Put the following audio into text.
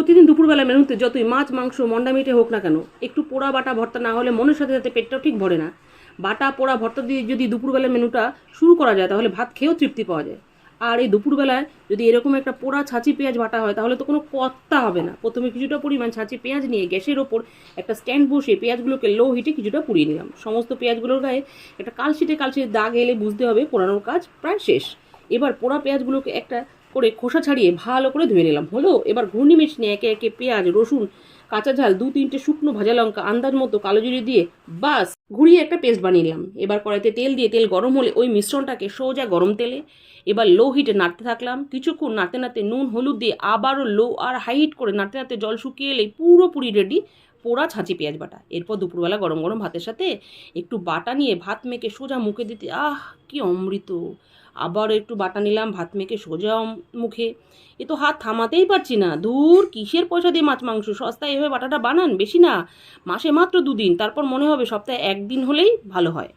প্রতিদিন দুপুরবেলা মেনুতে যতই মাছ, মাংস, মন্ডা মিটে হোক না কেন, একটু পোড়া বাটা ভর্তা না হলে মনের সাথে সাথে পেটটাও ঠিক ভরে না। বাটা, পোড়া, ভর্তা দিয়ে যদি দুপুরবেলা মেনুটা শুরু করা যায়, তাহলে ভাত খেয়েও তৃপ্তি পাওয়া যায়। আর এই দুপুরবেলায় যদি এরকম একটা পোড়া ছাঁচি পেঁয়াজ বাটা হয়, তাহলে তো কোনো কর্তা হবে না। প্রথমে কিছুটা পরিমাণ ছাঁচি পেঁয়াজ নিয়ে গ্যাসের ওপর একটা স্ট্যান্ড বসিয়ে পেঁয়াজগুলোকে লো হিটে কিছুটা পুড়িয়ে নিলাম। সমস্ত পেঁয়াজগুলোর গায়ে একটা কালশিটে কালশিটে দাগ এলে বুঝতে হবে পোড়ানোর কাজ প্রায় শেষ। এবার পোড়া পেঁয়াজগুলোকে একটা করে খোসা ছাড়িয়ে ভালো করে ধুয়ে নিলাম। হলো? এবার ঘূর্ণিমিষ নিয়ে একে একে পেঁয়াজ, রসুন কাঁচা ঝাল, দু তিনটে শুকনো ভাজা লঙ্কা, আন্দাজ মতো কালো জিরে দিয়ে বাস ঘুরিয়ে একটা পেস্ট বানিয়ে নিলাম। এবার কড়াইতে তেল দিয়ে তেল গরম হলে ওই মিশ্রণটাকে সোজা গরম তেলে, এবার লো হিটে নাড়তে থাকলাম। কিছুক্ষণ নাড়তে নাড়তে নুন, হলুদ দিয়ে আবারও লো আর হাই হিট করে নাড়তে নাড়তে জল শুকিয়ে এলেই পুরোপুরি রেডি পোড়া ছাঁচি পেঁয়াজ বাটা। এরপর দুপুরবেলা গরম গরম ভাতের সাথে একটু বাটা নিয়ে ভাত মেখে সোজা মুখে দিতে, আহ, কি অমৃত! আবারও একটু বাটা নিলাম, ভাত মেখে সোজা মুখে। এ তো হাত থামাতেই পারছি না। দূর, কিসের পয়সা দিয়ে মাছ মাংস? সস্তায় এভাবে বাটাটা বানান, বেশি না। মাসে মাত্র দুদিন, তারপর মনে হবে সপ্তাহে একদিন হলেই ভালো হয়।